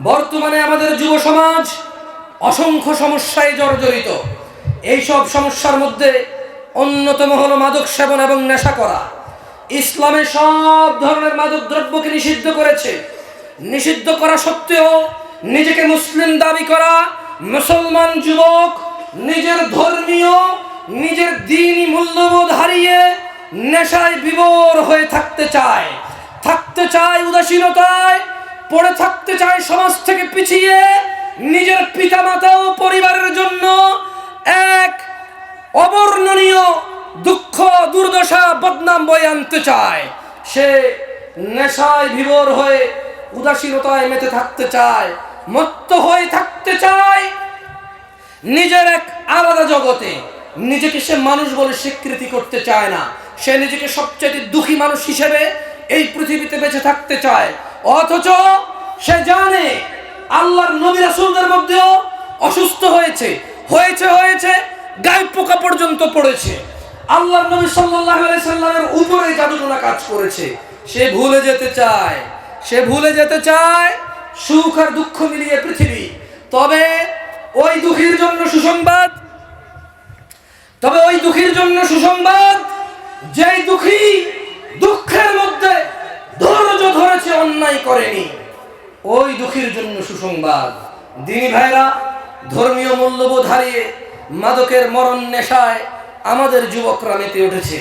বর্তমানে আমাদের যুব সমাজ অসংখ্য সমস্যায় জর্জরিত। এইসব সমস্যার মধ্যে অন্যতম হলো মাদক সেবন এবং নেশা করা। ইসলামে সব ধরনের মাদক দ্রব্যকে নিষিদ্ধ করেছে। নিষিদ্ধ করা সত্ত্বেও নিজেকে মুসলিম দাবি করা মুসলমান যুবক নিজের ধর্মীয়, নিজের দিনই মূল্যবোধ হারিয়ে নেশায় বিভোর হয়ে থাকতে চায়। থাকতে চায় উদাসীনতায় পড়ে থাকতে চায় সমাজ থেকে পিছিয়ে নিজের পিতামাতা ও পরিবারের জন্য এক অবর্ণনীয় দুঃখ, দুর্দশা, বদনাম বয়ে আনতে চায়। সে নেশায় বিভোর হয়ে উদাসীনতায় মেতে থাকতে চায়, মত্ত হয়ে থাকতে চায় নিজের এক আলাদা জগতে। নিজেকে সে মানুষ বলে স্বীকৃতি করতে চায় না। সে নিজেকে সবচেয়ে দুঃখী মানুষ হিসেবে এই পৃথিবীতে বেঁচে থাকতে চায়। অথচ সে জানে আল্লাহর নবী রাসূলদের মধ্যেও অসুস্থ হয়েছে হয়েছে হয়েছে, গায়ে পোকা পর্যন্ত পড়েছে। আল্লাহর নবী আলাইহি সাল্লামের উপরে জাদুটোনা কাজ করেছে। সে ভুলে যেতে চায়, সে ভুলে যেতে চায় সুখ আর দুঃখ মিলিয়ে পৃথিবী। তবে ওই দুঃখীর জন্য সুসংবাদ, তবে ওই দুঃখীর জন্য সুসংবাদ, যেই দুঃখী দুঃখের মধ্যে অন্যায় করেনি ওই দুঃখীর জন্য সুসংবাদ দিনী ভাইরা ধর্মীয় মূল্যবোধ হারিয়ে মাদকের মরণ নেশায় আমাদের যুবকরা মেতে উঠেছে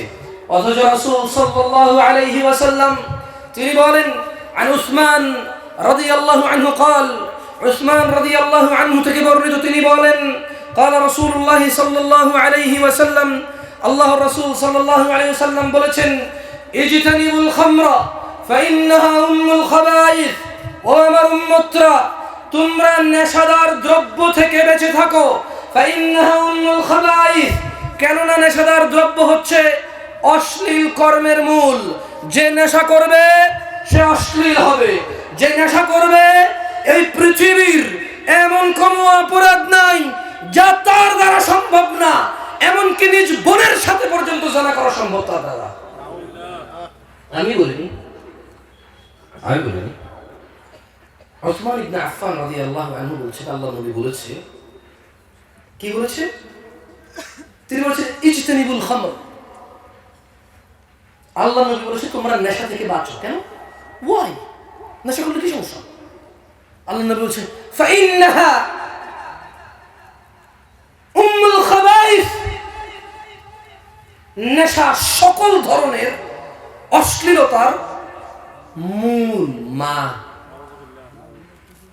অথচ রাসূল সাল্লাল্লাহু আলাইহি ওয়াসাল্লাম তিনি বলেন আন উসমান রাদিয়াল্লাহু আনহু قال উসমান রাদিয়াল্লাহু আনহু থেকে বর্ণিত তিনি বলেন قال رسول الله صلى الله عليه وسلم আল্লাহর রাসূল সাল্লাল্লাহু আলাইহি ওয়াসাল্লাম বলেছেন ইজতানিবুল খামরা ফাইন্নাহা উম্মুল খাবাইস ও আমার উম্মতরা, তোমরা নেশাদার দ্রব্য থেকে বেঁচে থাকো। ফাইন্নাহা উম্মুল খাবাইস কেননা নেশাদার দ্রব্য হচ্ছে অশ্লীল কর্মের মূল। যে নেশা করবে, সে অশ্লীল হবে। যে নেশা করবে, এই পৃথিবীর এমন কোনো অপরাধ নাই যা তার দ্বারা সম্ভব না। এমনকি নিজ বোনের সাথে পর্যন্ত জানা করা সম্ভব তার দ্বারা। আমি বলিনি। আমি বলিনি ওসমান ইবনে আফফান রাদিয়াল্লাহু আনহু বলছেন, আল্লাহ নবী বলেছে, কি বলেছে? তিনি ইজতানিবুল খামর। আল্লাহ নবী বলেছে, তোমরা নেশা থেকে বাঁচো। কেন? ওয়াই নেশা করলে কি সমস্যা? আল্লাহ নবী বলছে ফাইন্নাহা উম্মুল খাবাইস। নেশা সকল ধরনের অশ্লীলতার মূল মা।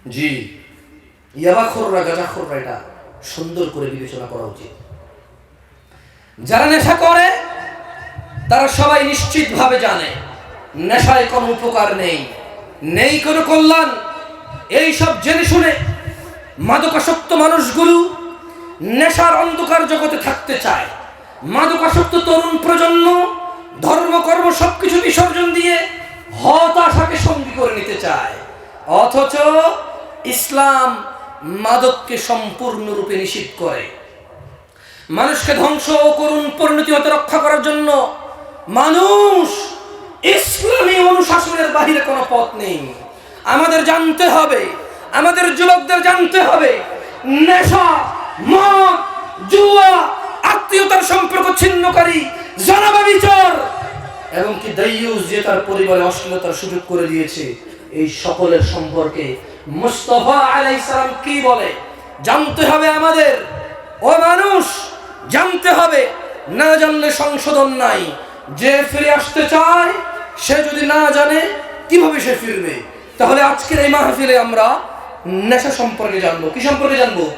জি। ইয়াবাখোররা, গাজাখোররা এটা সুন্দর করে বিবেচনা করা উচিত। যারা নেশা করে, তারা সবাই নিশ্চিতভাবে জানে, নেশায় কোনো উপকার নেই। নেই কোনো কল্যাণ। এই সব জেনে শুনে মাদকাসক্ত মানুষগুলো নেশার অন্ধকার জগতে থাকতে চায়। মাদকাসক্ত তরুণ প্রজন্ম ধর্মকর্ম সবকিছু বিসর্জন দিয়ে হতাশাকে সঙ্গী করে নিতে চায়। অথচ ইসলাম মাদককে সম্পূর্ণরূপে নিষিদ্ধ করে। মানুষকে ধ্বংস করুন পরিণতি হতে রক্ষা করার জন্য মানুষ ইসলামী অনুশাসনের বাহিরে কোনো পথ নেই। আমাদের জানতে হবে, আমাদের যুবকদের জানতে হবে, নেশা, মদ, জুয়া, আত্মীয়তার সম্পর্ক ছিন্নকারী জানাবা বিচার এবং কি দাইয়ুস যে তার পরিবারে অশ্লীলতার সুযোগ করে দিয়েছে, এই সকলের সম্পর্কে মুস্তফা আলাইহিস সালাম কি বলে? জানতে হবে আমাদের। ও মানুষ, জানতে হবে। না জানলে সংশোধন নাই। যে ফিরে আসতে চায়, সে যদি না জানে, কীভাবে সে ফিরবে? তাহলে আজকের এই মাহফিলে আমরা নেশা সম্পর্কে জানব। কি সম্পর্কে জানব?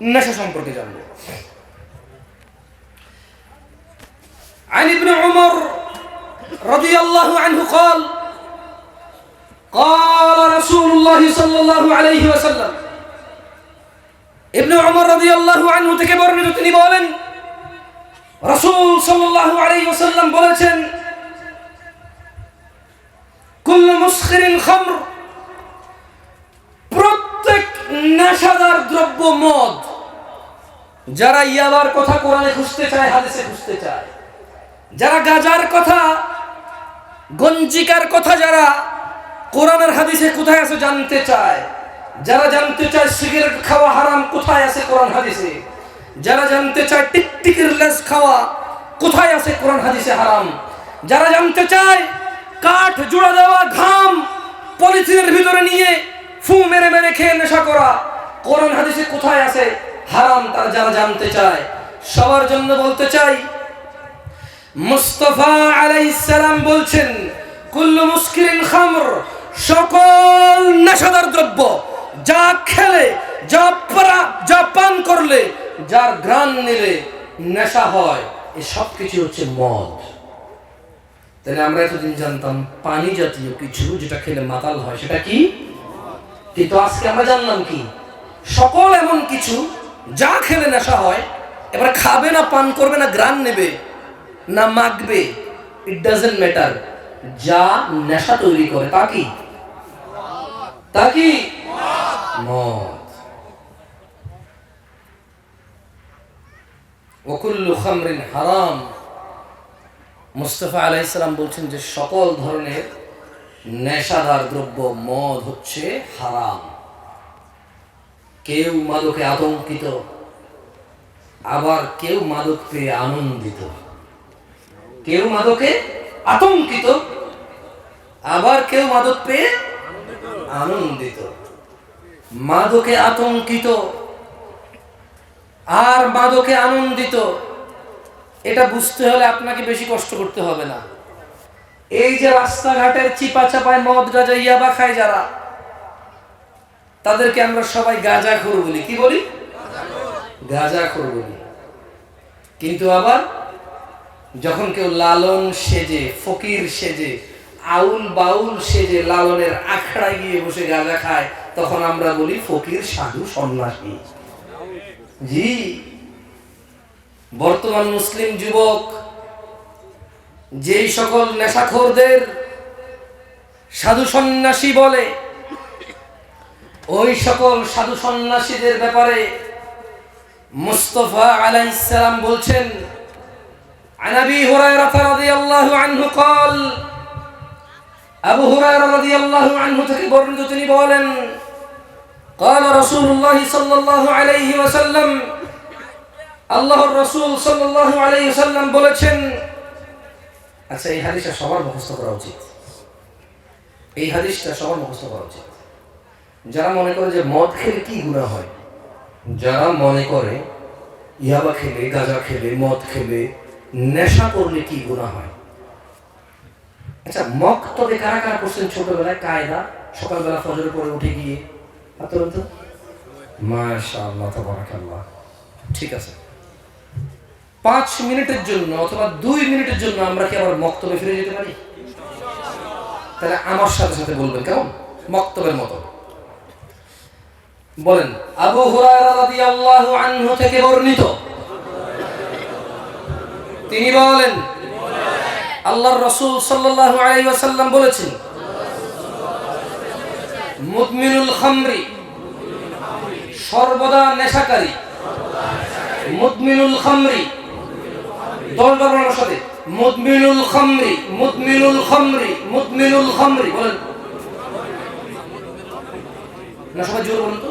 নেশা সম্পর্কে জানব। عن ابن عمر رضي الله عنه قال قال رسول الله صلى الله عليه وسلم ইবনে ওমর রাদিয়াল্লাহু আনহু থেকে বর্ণিত তিনি বলেন রাসূল সাল্লাল্লাহু আলাইহি ওয়াসাল্লাম বলেছেন কুল্লু মুসখিরিন খামর প্রত্যেক নেশাদার দ্রব্য মদ যারা ইয়াবার কথা কোরআনে খুঁজতে চায় হাদিসে খুঁজতে চায় যারা গাজার কথা, গঞ্জিকার কথা যারা কোরআনের হাদিসে কোথায় আছে জানতে চায়, যারা জানতে চায় সিগারেট খাওয়া হারাম কোথায় আছে কোরআন হাদিসে, যারা জানতে চায় টিকটিকির লেস খাওয়া কোথায় আছে কোরআন হাদিসে হারাম, যারা জানতে চায় কাঠ জোড়া দেওয়া ঘাম পলিথিনের ভিতরে নিয়ে ফু মেরে মেরে খেয়ে নেশা করা কোরআন হাদিসে কোথায় আছে হারাম, তারা যারা জানতে চায়, সবার জন্য বলতে চাই মুস্তফা আলাইসালাম বলছেন, কুল্লু মুস্কিরিন খামর, সকল নেশাদার দ্রব্য যা খেলে, যা পারা, যা পান করলে, যার গ্রান নিলে নেশা হয় এই সব কিছু হচ্ছে মদ। তাহলে আমরা এতদিন জানতাম, পানি জাতীয় কিছু যেটা খেলে মাতাল হয়, সেটা কি? কিন্তু আজকে আমরা জানলাম কি? সকল এমন কিছু যা খেলে নেশা হয়, এবার খাবে না, পান করবে না গ্রান নেবে না মাখবে ইট ডাজেন্ট ম্যাটার যা নেশা তৈরি করে, তা কি? তা কি? মদ। ওকুল্লু খামরিন হারাম। মুস্তফা আলাইসালাম বলছেন যে সকল ধরনের নেশাদার দ্রব্য, মদ হচ্ছে হারাম। কেউ মাদকে আতঙ্কিত, আবার কেউ মাদক পেয়ে আনন্দিত। কেউ মাদকে আতঙ্কিত, আবার কেউ মাদক পেয়ে আনন্দিত। মাদকে আতঙ্কিত, আর মাদকে আনন্দিত, এটা বুঝতে হলে আপনাকে বেশি কষ্ট করতে হবে না। এই যে রাস্তাঘাটের চিপা চাপায় মদ গাজা ইয়াবা খায় যারা, তাদেরকে আমরা সবাই গাঁজা খোর বলি। কি বলি? গাঁজা খোর বলি। কিন্তু আবার যখন কেউ লালন সেজে, ফকির সেজে, আউল বাউল সেজে লালনের আখড়ায় গিয়ে বসে গাঁজা খায়, তখন আমরা বলি ফকির, সাধু, সন্ন্যাসী। জি, বর্তমান মুসলিম যুবক, যেই সকল নেশাখোরদের সাধু সন্ন্যাসী বলে, ওই সকল সাধু সন্ন্যাসীদের ব্যাপারে মুস্তফা আলাইসালাম বলছেন عن ابي هريره رضي الله عنه قال আবু হুরায়রা রাদিয়াল্লাহু আনহু থেকে বর্ণিত তিনি বলেন قال رسول الله صلى الله عليه وسلم আল্লাহর রাসূল সাল্লাল্লাহু আলাইহি ওয়াসাল্লাম বলেছেন আচ্ছা এই হাদিসটা সবার মুখস্থ করা উচিত এই হাদিসটা সবার মুখস্থ করা উচিত যারা মনে করে যে মদ খেলে কি গুনাহ হয় যারা মনে করে ইয়াবা খেলে গাঁজা খেলে মদ খেলে নেশা করলে কি গুনাহ হয়? আচ্ছা মক তবে কারা কারা করছেন ছোটবেলায়? কায়দা, সকালবেলা ফজরের পরে উঠে গিয়ে। ঠিক আছে। পাঁচ মিনিটের জন্য অথবা দুই মিনিটের জন্য আমরা কি আবার মক্তবে ফিরে যেতে পারি? তাহলে আমার সাথে সাথে বলবেন, কেমন? মক্তবের মতো। বলেন, আবু রাদিয়াল্লাহু আনহু থেকে বর্ণিত তিনি বলেন, আল্লাহর রাসূল সাল্লাল্লাহু আলাইহি ওয়াসাল্লাম বলেছেন, মুদমিনুল খামরি সর্বদা নেশাকারী। মুদমিনুল খামরি দলবার আমার সাথে, মুদমিনুল খামরি মুদমিনুল খামরি মুদমিনুল খামরি বলেন। না সবাই জোর বলুন তো।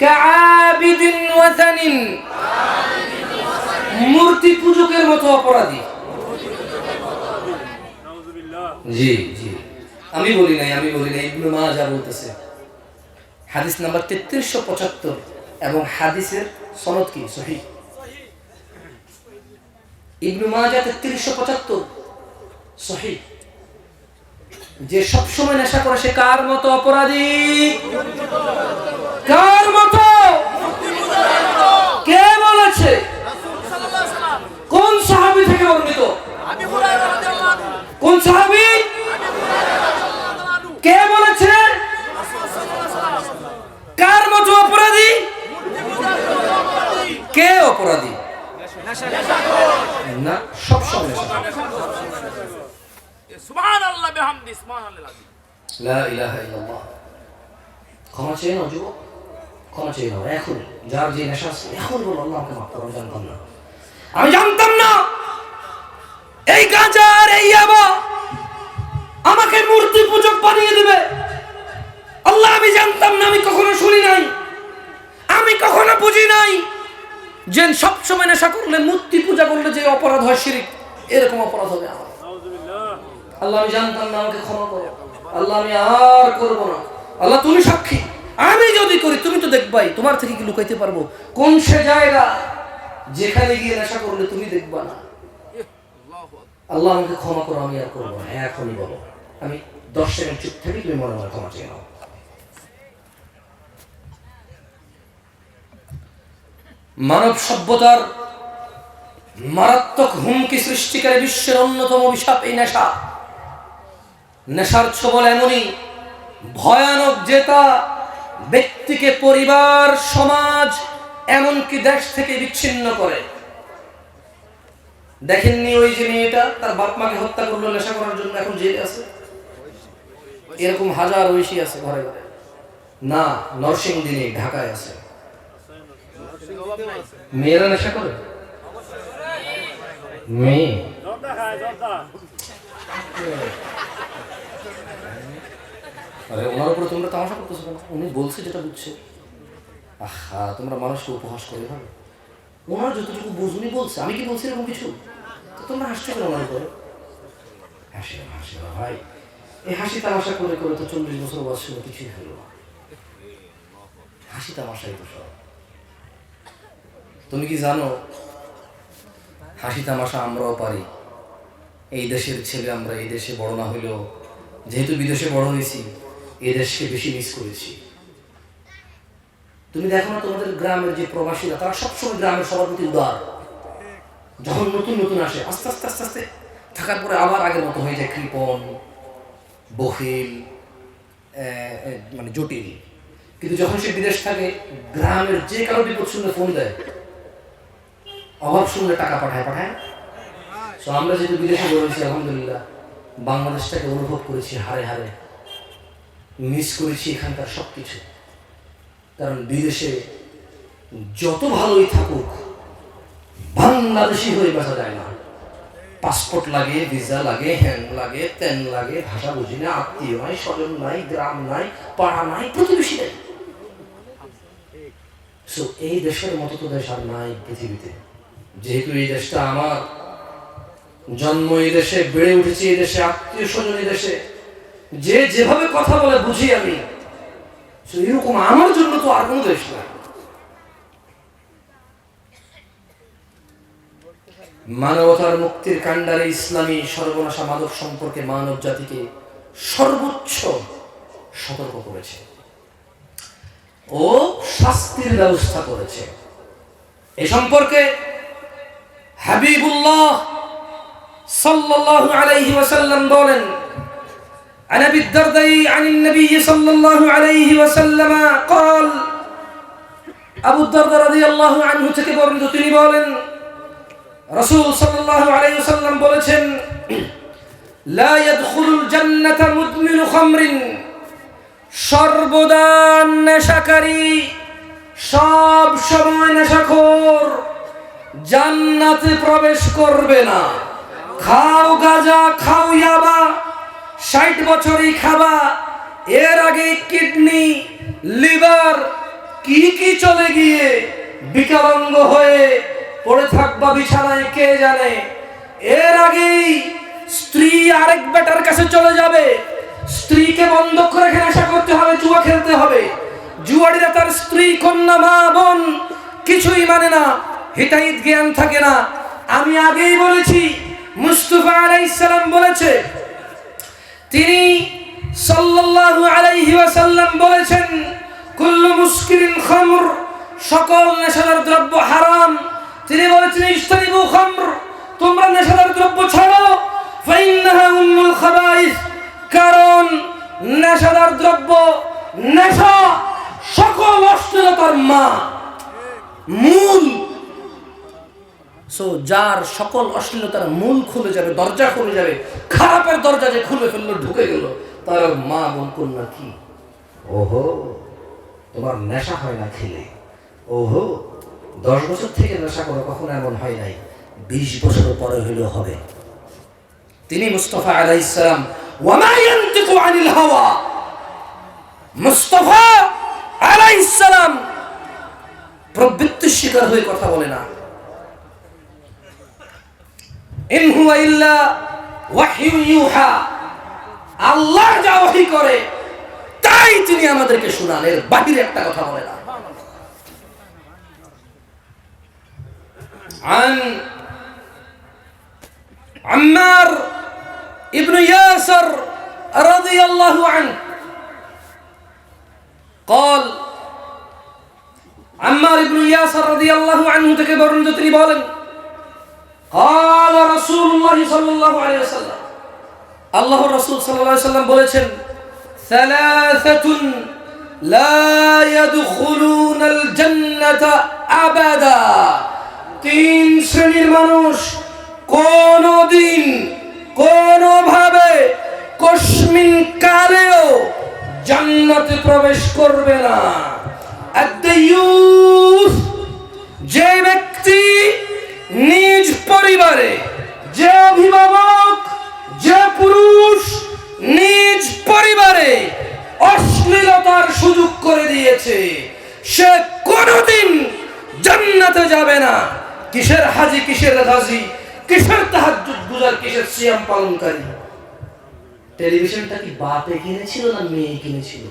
কাআবিদিন ওয়াথানিন মূর্তি পূজকের মতো অপরাধী। জি জি। আমি বলি নাই, আমি বলি নাই, ইবনু মাজা বলতেছে। হাদিস নাম্বার তেত্রিশশো পঁচাত্তর এবং হাদিসের সনদ কি? সহি। ইবনু মাজা তেত্রিশশো পঁচাত্তর, সহি। যে সবসময় নেশা করে সে কার মতো অপরাধী? কার মতো? কে বলেছে? কোন সাহাবি থেকে বর্ণিত? কোন সাহাবি? কে বলেছে? কার মতো অপরাধী? কে অপরাধী? না সব সময় সুবহানাল্লাহ বিহামদি সুবহানাল্লাহ। লা ইলাহা ইল্লাল্লাহ। ক্ষমা চেয়ে নাও যুবক। ক্ষমা চেয়ে নাও এখন, যার যে নেশা এখন বলো, আল্লাহ আমাকে মাফ করো আমি জানতাম না। আমি জানতাম না, এই গাঁজার এই ইয়াবা আমাকে মূর্তি পূজক বানিয়ে দেবে। আল্লাহ, আমি জানতাম না, আমি কখনো শুনি নাই, আমি কখনো বুঝি নাই যে সবসময় নেশা করলে মূর্তি পূজা করলে যে অপরাধ হয় শিরিক, এরকম অপরাধ হবে আমার। আল্লাহ, আমি জানতাম না, আমাকে ক্ষমা করো। আল্লাহ, আমি আর করব না। আল্লাহ, তুমি সাক্ষী। আমি যদি করি, তুমি তো দেখবাই, তোমার থেকে কি লুকাইতে পারব? কোন সে জায়গা যেখানে গিয়ে নেশা করলে তুমি দেখবা না? আল্লাহ আমাকে ক্ষমা করো, আমি আর করব হ্যাঁ এখনই বলো। আমি দশ সেকেন্ড চুপ থাকি, তুমি মনে মনে ক্ষমা চেয়ে নাও। মানব সভ্যতার মারাত্মক হুমকি সৃষ্টিকারী বিশ্বের অন্যতম অভিশাপ এই নেশা। নেশার ছবল এমনই ভয়ানক যে তা ব্যক্তিকে পরিবার, সমাজ, এমনকি দেশ থেকে বিচ্ছিন্ন করে। দেখেননি ওই যে মেয়েটা? তার বাপ মাকে হত্যা করল, নেশা করার জন্য এখন জেলে আছে? এরকম হাজার ঐশী আছে ঘরে ঘরে। না, নরসিংদী নেই, ঢাকায় আছে। মেয়েরা নেশা করে? মেয়ে? আরে ওনার উপরে তোমরা তামাশা করতেছো কেন? উনি বলছে যেটা বুঝছে। আহা, তোমরা মানুষকে উপহাস করে ভাবে ওনার যতটুকু বুঝ, উনি বলছে। আমি কি বলছি এরকম কিছু? তোমরা হাসছো কেন ওনার উপরে? হাসি হাসি ভাই। এই হাসি তামাশা করে করে তো চল্লিশ বছর বয়স ছিল কিছুই হলো না। হাসি তামাশাই তো সব। তুমি কি জানো, হাসি তামাশা আমরাও পারি। এই দেশের ছেলে আমরা, এই দেশে বড় না হইলেও যেহেতু বিদেশে বড় হয়েছি এই দেশকে বেশি মিস করেছি। তুমি দেখো না তোমাদের গ্রামের যে প্রবাসীরা, তারা সবসময় গ্রামের সবার প্রতি উদার। যখন নতুন নতুন আসে, আস্তে আস্তে আস্তে আস্তে থাকার পরে আবার আগের মতো হয়ে যায় কৃপণ, বহিল মানে জটিল। কিন্তু যখন সে বিদেশ থাকে, গ্রামের যে কারও বিপদ শুনলে ফোন দেয়। অভাব শুনলে টাকা পাঠায় পাঠায়। তো আমরা যেহেতু বিদেশে রয়েছি, আলহামদুলিল্লাহ, বাংলাদেশটাকে অনুভব করেছি হারে হারে। মিস করেছি এখানকার সব কিছু কারণ বিদেশে যত ভালোই থাকুক বাংলাদেশি হয়ে বাঁচা যায় না। পাসপোর্ট লাগে ভিসা লাগে হ্যান লাগে তেন লাগে ভাষা বুঝি না আত্মীয় নাই স্বজন নাই গ্রাম নাই পাড়া নাই প্রতিবেশী নেই। So, এই দেশের মতো তো দেশ আর নাই পৃথিবীতে। যেহেতু এই দেশটা আমার জন্ম এই দেশে বেড়ে উঠেছি এই দেশে আত্মীয় স্বজন এই দেশে যে যেভাবে কথা বলে বুঝি আমি এরকম আমার জন্য তো আর কোনো দেশ না মানবতার মুক্তির কাণ্ডারে ইসলামী সর্বনাশা মাদক সম্পর্কে মানব জাতিকে সর্বোচ্চ সতর্ক করেছে। ও শাস্তির ব্যবস্থা করেছে। এ সম্পর্কে হাবিবুল্লাহ সাল্লাল্লাহু আলাইহি ওয়াসাল্লাম বলেন عن ابي الدرداء عن النبي صلى الله عليه وسلم قال আবু দারদা রাদিয়াল্লাহু আনহু থেকে বর্ণিত তিনি বলেন রাসূল সাল্লাল্লাহু আলাইহি ওয়াসাল্লাম বলেছেন লা ইয়াদখুলুল জান্নাতা মুদমিনু খামরিন সর্বদা নেশাকারী সব সময় নেশাখোর জান্নাতে প্রবেশ করবে না খাও গাজা খাও ইয়াবা ষাট বছরই খাবা, এর আগে কিডনি, লিভার, কি কি চলে গিয়ে বিকলাঙ্গ হয়ে পড়ে থাকবা বিছানায়, কে জানে? এর আগেই স্ত্রী আরেক বেটার কাছে চলে যাবে। স্ত্রীকে বন্ধ করে রেখে নেশা করতে হবে, জুয়া খেলতে হবে। জুয়ারিরা তার স্ত্রী, কন্যা, মা, বোন কিছুই মানে না, হিতাহিত জ্ঞান থাকে না। আমি আগেই বলেছি, মুস্তফা আলাইহিস সালাম বলেছে তিনি সাল্লাল্লাহু আলাইহি ওয়াসাল্লাম বলেছেন, কুল্লু মুস্কিরিন খামর, সকল নেশাদার দ্রব্য হারাম। তিনি বলেছেন ইস্তানিবু খামর, তোমরা নেশাদার দ্রব্য ছাড়ো, ফাইন্নাহা উম্মুল খাবাইস। কারণ নেশাদার দ্রব্য নেশা সকল অশ্লীলতার মা, মূল সো যার সকল অশ্লীলতার মূল খুলে যাবে, দরজা খুলে যাবে, খারাপের দরজা যে খুলে ফেলল, ঢুকে গেল, তার মা বোন কন্যা কি? ওহো, তোমার নেশা হয় না খেলে। ওহো, দশ বছর থেকে নেশা করো, কখনো এমন হয় নাই। বিশ বছর পরে হইলেও হবে। তিনি মুস্তফা ওয়ামা ইয়ান্তিকু আনিল হাওয়া? মুস্তফা আলাইসালাম প্রবৃত্তির শিকার হয়ে কথা বলে না। ইন হুয়া ইল্লা ওয়াহয়ু ইউহা আল্লাহ যা ওহী করে তাই তিনি আমাদেরকে শোনান এর বাহিরে একটা কথা বলে না عن عمار ابن ياسر رضي الله عنه قال عمار ابن ياسر رضي الله عنه থেকে বর্ণিত তিনি বলেন قال رسول الله صلى الله عليه وسلم আল্লাহ রসুল সাল্লাল্লাহু সাল্লাম বলেছেন ثلاثة لا يدخلون الجنة أبدا তিন শ্রেণীর মানুষ কোনদিন কোনোভাবে কস্মিন কালেও জান্নাতে প্রবেশ করবে না পালনকারী টেলিভিশনটা কি বাপে কিনেছিল না মেয়ে কিনেছিল?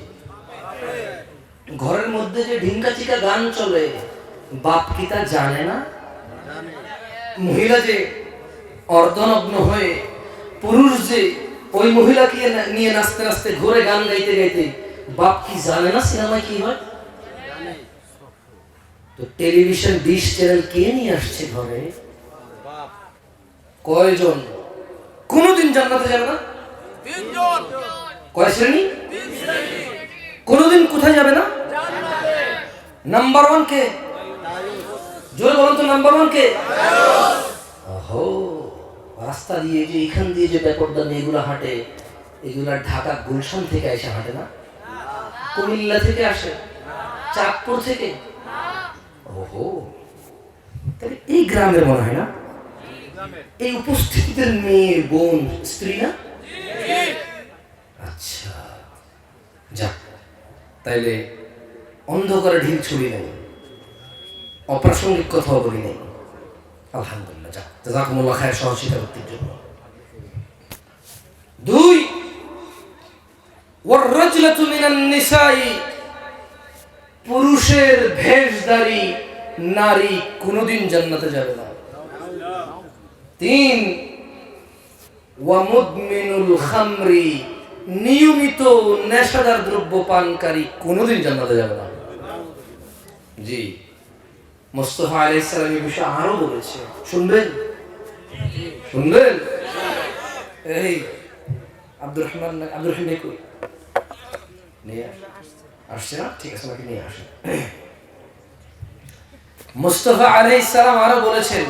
ঘরের মধ্যে যে ঢিঙ্কা চিকা গান চলে বাপ কি তা জানে না? মহিলা যে অর্ধনগ্ন হয়ে পুরুষ যে ওই মহিলাকে নিয়ে নাচতে নাচতে ঘুরে গান গাইতে গাইতে বাপ কি জানে না সিনেমায় কি হয়? তো টেলিভিশন ডিশ চ্যানেল কে নিয়ে আসছে ঘরে? কয়জন? কোনোদিন জান্নাতে যাবে না? তিনজন। কয় শ্রেণি? কোনোদিন কোথায় যাবে না? নাম্বার ওয়ান কে? জোরে বলুন তো নাম্বার ওয়ান কে? ওহো রাস্তা দিয়ে যে এখান দিয়ে যে ব্যাপারটা নিয়ে এগুলো হাঁটে এগুলা ঢাকা গুলশান থেকে এসে হাঁটে না? কুমিল্লা থেকে আসে? চাঁদপুর থেকে? ওহো তাহলে এই গ্রামের মনে হয় না? এই উপস্থিতিদের মেয়ে, বোন, স্ত্রী না? আচ্ছা। তাইলে অন্ধকারে ঢিল ছুড়ি নেই। অপ্রাসঙ্গিক কথাও বলি নেই। আলহামদুলিল্লাহ খায়ের সহযোগিতা করতে জন্য। দুই পুরুষের ভেষধারী নারী কোনোদিন জান্নাতে যাবে না। তিন। ওয়ামুদমিনুল খামরি নিয়মিত নেশাদার দ্রব্য পানকারী কোনোদিন জান্নাতে যাবে না। জি। মোস্তফা আলাইহিস সালাম এই বিষয়ে আরও বলেছে। শুনবেন? শুনবেন? এই, আব্দুর রহমান আব্দুর রহিম কই? নিয়ে আসছে না? ঠিক আছে, আমাকে নিয়ে আসেন। মুস্তফা আলাইহিস সালাম আরও বলেছেন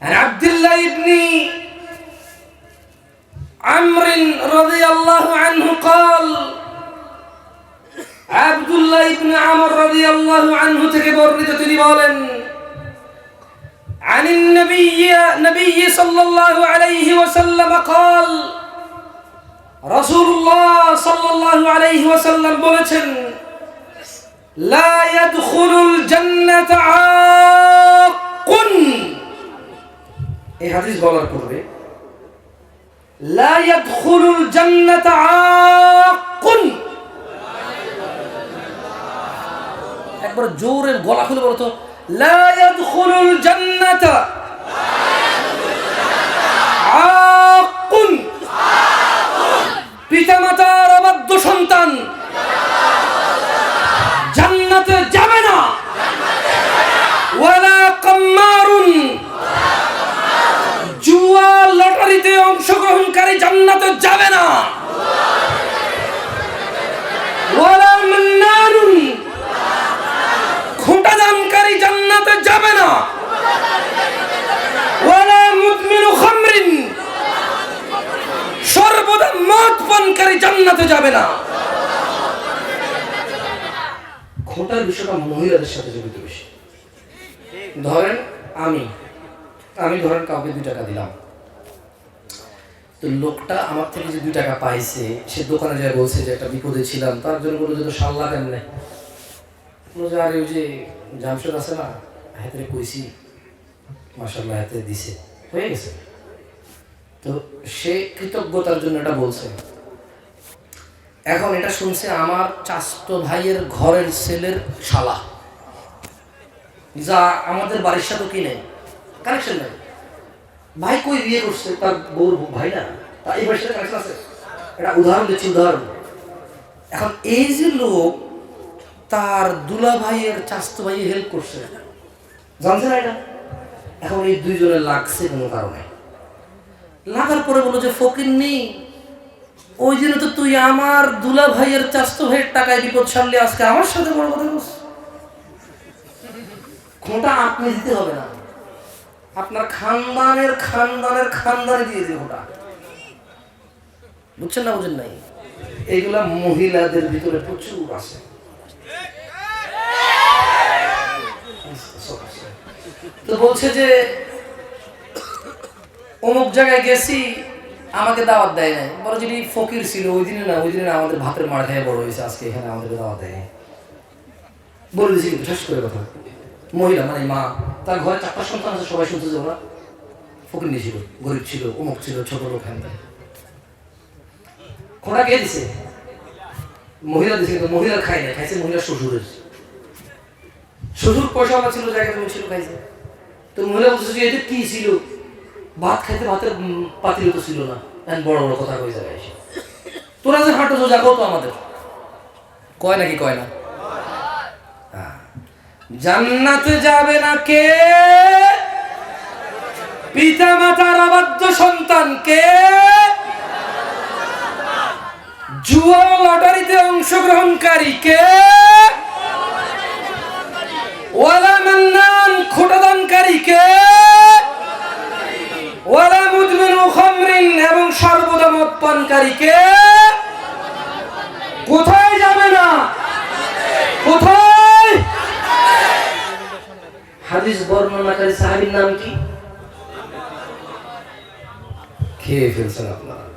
عن عبد الله بن عمرو رضي الله عنه قال عبد الله بن عمر رضي الله عنه تكبرت تنبالا عن النبي نبي صلى الله عليه وسلم قال رسول الله صلى الله عليه وسلم بولتن لا يدخل الجنة عاق এই হাদিস বলার পূর্বে একবার জোরে গলা খুলে বলো তো, লা ইয়াদখুলুল জান্নাতা আকুন। পিতামাতার অবাধ্য সন্তান। ব্যক্তি জান্নাতে যাবে না। খুঁটা দানকারী জান্নাতে যাবে না। সর্বদা মদ পানকারী জান্নাতে যাবে না। খোঁটার বিষয়টা মহিলাদের সাথে জড়িত বেশি। ধরেন আমি। আমি ধরেন কাউকে দুই টাকা দিলাম। তো লোকটা আমার থেকে যে দুই টাকা পাইছে, সে দোকানে যায় বলছে যে একটা বিপদে ছিলাম, তার জন্য বলল যে সাল্লা বলল যে, আরে ওই যে জামশেদ আছে না, হাতে কইছি মাসাল্লাহ হাতে দিছে। হয়ে গেছে। তো সে কৃতজ্ঞতার জন্য এটা বলছে। এখন এটা শুনছে আমার চাস্তো ভাইয়ের ঘরের ছেলের শালা। যা আমাদের বাড়ির সাথে কি নেই? কানেকশন নেই। ভাই কই বিয়ে করছে? তার বউর ভাই না? তার এই সাথে কানেকশন আছে। এটা উদাহরণ দিচ্ছি, উদাহরণ। এখন এই যে লোক তার দুলা ভাইয়ের চাস্তো ভাইয়ের হেল্প করছে। জানছে না এটা? এখন এই দুইজনে লাগছে কোনো কারণে। লাগার পরে বলো যে, ফকির নেই। ওই দিনে তো তুই আমার দুলা ভাইয়ের চাস্তো ভাইয়ের টাকায় বিপদ সারলে আজকে আমার সাথে বড় কথা খোঁটা আপনি দিতে হবে না। আপনার খানদানের খানদানের খানদানে দিয়ে দিয়ে ওটা বুঝছেন না বুঝেন নাই? এইগুলা মহিলাদের ভিতরে প্রচুর আছে। তো বলছে যে, অমুক জায়গায় গেছি, আমাকে দাওয়াত দেয় নাই। বড় যিনি ফকির ছিল, ওই দিনে না, ওই দিনে না আমাদের ভাতের মার খেয়ে বড় হয়েছে, আজকে এখানে আমাদেরকে দাওয়াত দেয় বলে দিয়েছি শেষ করে কথা। মহিলা মানে মা, তার ঘরে চারটা সন্তান আছে, সবাই শুনছে যে ওরা। ফকির নিয়ে ছিল, গরিব ছিল অমুক ছিল, ছোট লোক হ্যান খোঁড়া কে দিছে। মহিলা দিছে, কিন্তু মহিলার খাই না খাইছে মহিলার শ্বশুরের। শ্বশুর পয়সা আমার ছিল, জায়গা জমি ছিল, খাইছে। তো মহিলা বলছে যে কি ছিল? ভাত খাইতে ভাতের পাতিল তো ছিল না। বড় বড় কথা কই জায়গায় তোরা যে হাঁটো জাগাও তো আমাদের। কয় নাকি কয় না। জান্নাতে যাবে না কে? পিতা মাতার অবাধ্য সন্তান কে? জুয়া লটারিতে অংশগ্রহণকারী কে? ওয়ালা মান্নান খোটাদানকারী কে? ওয়ালা মুদমিনু খামরিন এবং সর্বদা মদ পানকারী কে? কোথায় যাবে না? কোথায় হাদিস বর্ণনাকারী সাহাবির নাম কি? খেয়ে ফেলছেন আপনারা।